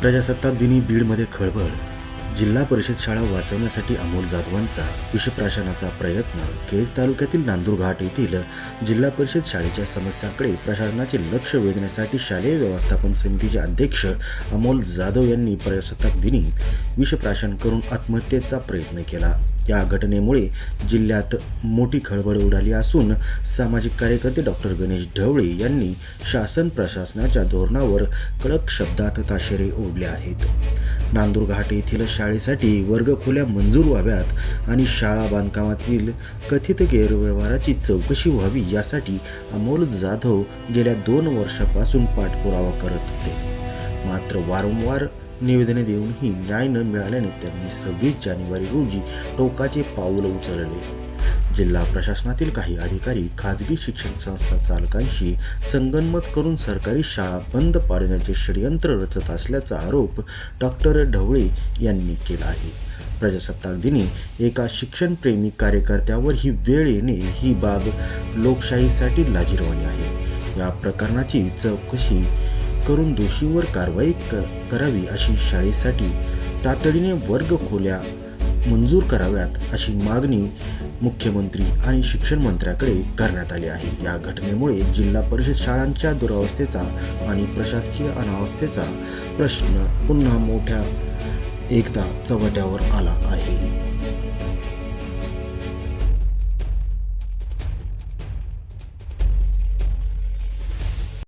प्रजासत्ताक दिनी बीडमध्ये खळबळ. जिल्हा परिषद शाळा वाचवण्यासाठी अमोल जाधवांचा विषप्राशनाचा प्रयत्न. केज तालुक्यातील नांदूरघाट येथील जिल्हा परिषद शाळेच्या समस्यांकडे प्रशासनाचे लक्ष वेधण्यासाठी शालेय व्यवस्थापन समितीचे अध्यक्ष अमोल जाधव यांनी प्रजासत्ताक दिनी विषप्राशन करून आत्महत्येचा प्रयत्न केला. या घटनेमुळे जिल्ह्यात मोठी खळबळ उडाली असून सामाजिक कार्यकर्ते डॉक्टर गणेश ढवळे यांनी शासन प्रशासनाच्या धोरणावर कडक शब्दात ताशेरे ओढले आहेत. नांदूर घाट येथील शाळेसाठी वर्गखोल्या मंजूर व्हाव्यात आणि शाळा बांधकामातील कथित गैरव्यवहाराची चौकशी व्हावी यासाठी अमोल जाधव गेल्या दोन वर्षापासून पाठपुरावा करत होते. मात्र वारंवार निवेदने देऊनही न्याय न मिळाल्याने त्यांनी सव्वीस जानेवारी रोजी टोकाचे पाऊल उचलले. जिल्हा प्रशासनातील काही अधिकारी खाजगी शिक्षण संस्था चालकांशी संगनमत करून सरकारी शाळा बंद पाडण्याचे षडयंत्र रचत असल्याचा आरोप डॉक्टर ढवळे यांनी केला आहे. प्रजासत्ताक दिनी एका शिक्षणप्रेमी कार्यकर्त्यावर ही वेळ येणे ही बाब लोकशाहीसाठी लाजीरवाणी आहे. या प्रकरणाची चौकशी करून दोषींवर कारवाई क करावी अशी शाळेसाठी तातडीने वर्ग खोल्या मंजूर कराव्यात अशी मागणी मुख्यमंत्री आणि शिक्षण मंत्र्याकडे करण्यात आली आहे. या घटनेमुळे जिल्हा परिषद शाळांच्या दुरावस्थेचा आणि प्रशासकीय अनावस्थेचा प्रश्न पुन्हा मोठ्या एकदा चव्हाट्यावर आला आहे.